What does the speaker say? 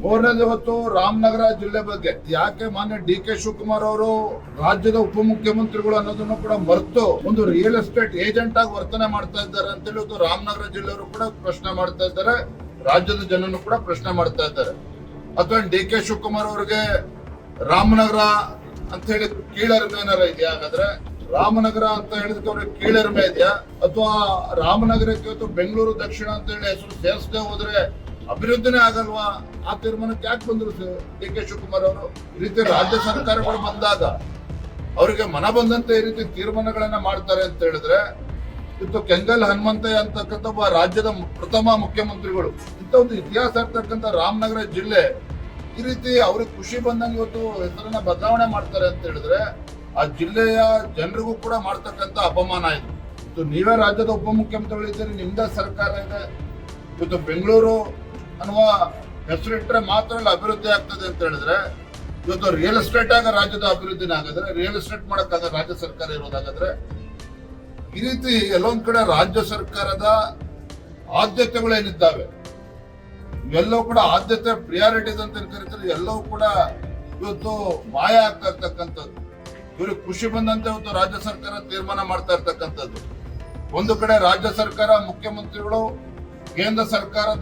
ಮೂರನೇದು ಇವತ್ತು ರಾಮನಗರ ಜಿಲ್ಲೆ ಬಗ್ಗೆ. ಯಾಕೆ ಮಾನ್ಯ ಡಿ ಕೆ ಶಿವಕುಮಾರ್ ಅವರು ರಾಜ್ಯದ ಉಪಮುಖ್ಯಮಂತ್ರಿಗಳು ಅನ್ನೋದನ್ನು ಕೂಡ ಮರೆತು ಒಂದು ರಿಯಲ್ ಎಸ್ಟೇಟ್ ಏಜೆಂಟ್ ಆಗಿ ವರ್ತನೆ ಮಾಡ್ತಾ ಇದ್ದಾರೆ ಇವತ್ತು ರಾಮನಗರ ಜಿಲ್ಲೆಯವರು ಕೂಡ ಪ್ರಶ್ನೆ ಮಾಡ್ತಾ ಇದ್ದಾರೆ. ರಾಜ್ಯದ ಜನನು ಕೂಡ ಪ್ರಶ್ನೆ ಮಾಡ್ತಾ ಇದ್ದಾರೆ. ಅಥವಾ ಡಿ ಕೆ ಶಿವಕುಮಾರ್ ಅವರಿಗೆ ರಾಮನಗರ ಅಂತ ಹೇಳಿ ಕೀಳರಿಮೆ ಏನಾರ ಇದೆಯಾ? ಹಾಗಾದ್ರೆ ರಾಮನಗರ ಅಂತ ಹೇಳಿದಕ್ಕೆ ಅವ್ರಿಗೆ ಕೀಳರಿಮೆ ಇದೆಯಾ? ಅಥವಾ ರಾಮನಗರಕ್ಕೆ ಇವತ್ತು ಬೆಂಗಳೂರು ದಕ್ಷಿಣ ಅಂತ ಹೇಳಿ ಹೆಸರು ಸೇರಿಸದೆ ಹೋದ್ರೆ ಅಭಿವೃದ್ಧಿನೇ ಆಗಲ್ವಾ ಆ ತೀರ್ಮಾನಕ್ಕೆ ಯಾಕೆ ಬಂದ್ರು ಡಿ ಕೆ ಶಿವಕುಮಾರ್ ಅವರು? ಈ ರೀತಿ ರಾಜ್ಯ ಸರ್ಕಾರಗಳು ಬಂದಾಗ ಅವರಿಗೆ ಮನ ಬಂದಂತೆ ಈ ರೀತಿ ತೀರ್ಮಾನಗಳನ್ನ ಮಾಡ್ತಾರೆ ಅಂತ ಹೇಳಿದ್ರೆ ಇವತ್ತು ಕೆಂಗಲ್ ಹನುಮಂತಯ್ಯ ಅಂತಕ್ಕಂಥ ಒಬ್ಬ ರಾಜ್ಯದ ಪ್ರಥಮ ಮುಖ್ಯಮಂತ್ರಿಗಳು, ಇಂಥ ಒಂದು ಇತಿಹಾಸ ಇರ್ತಕ್ಕಂಥ ರಾಮನಗರ ಜಿಲ್ಲೆ, ಈ ರೀತಿ ಅವ್ರಿಗೆ ಖುಷಿ ಬಂದಂಗೆ ಇವತ್ತು ಹೆಸರನ್ನ ಬದಲಾವಣೆ ಮಾಡ್ತಾರೆ ಅಂತ ಹೇಳಿದ್ರೆ, ಆ ಜಿಲ್ಲೆಯ ಜನರಿಗೂ ಕೂಡ ಮಾಡ್ತಕ್ಕಂಥ ಅಪಮಾನ ಇದು. ಇವತ್ತು ನೀವೇ ರಾಜ್ಯದ ಉಪಮುಖ್ಯಮಂತ್ರಿಗಳಿದ್ದೀರಿ ನಿಮ್ದೇ ಸರ್ಕಾರ ಇದೆ. ಇವತ್ತು ಬೆಂಗಳೂರು ಅನ್ನುವ ಹೆಸರಿಟ್ಟರೆ ಮಾತ್ರ ಅಲ್ಲಿ ಅಭಿವೃದ್ಧಿ ಆಗ್ತದೆ ಅಂತ ಹೇಳಿದ್ರೆ, ಇವತ್ತು ರಿಯಲ್ ಎಸ್ಟೇಟ್ ಆಗ ರಾಜ್ಯದ ಅಭಿವೃದ್ಧಿನ ಆಗದ್ರೆ ರಿಯಲ್ ಎಸ್ಟೇಟ್ ಮಾಡಕ್ಕಾಗ ರಾಜ್ಯ ಸರ್ಕಾರ ಇರೋದಾಗಾದ್ರೆ, ಈ ರೀತಿ ಎಲ್ಲೊಂದ್ ಕಡೆ ರಾಜ್ಯ ಸರ್ಕಾರದ ಆದ್ಯತೆಗಳು ಏನಿದ್ದಾವೆ ಇವೆಲ್ಲವೂ ಕೂಡ ಆದ್ಯತೆ ಪ್ರಿಯಾರಿಟೀಸ್ ಅಂತ ಕರೀತಾರೆ, ಎಲ್ಲವೂ ಕೂಡ ಇವತ್ತು ಮಾಯ ಆಗ್ತಾ ಇರ್ತಕ್ಕಂಥದ್ದು. ಇವ್ರಿಗೆ ಖುಷಿ ಬಂದಂತೆ ಇವತ್ತು ರಾಜ್ಯ ಸರ್ಕಾರ ತೀರ್ಮಾನ ಮಾಡ್ತಾ ಇರ್ತಕ್ಕಂಥದ್ದು. ಒಂದು ಕಡೆ ರಾಜ್ಯ ಸರ್ಕಾರ, ಮುಖ್ಯಮಂತ್ರಿಗಳು, ಕೇಂದ್ರ ಸರ್ಕಾರದ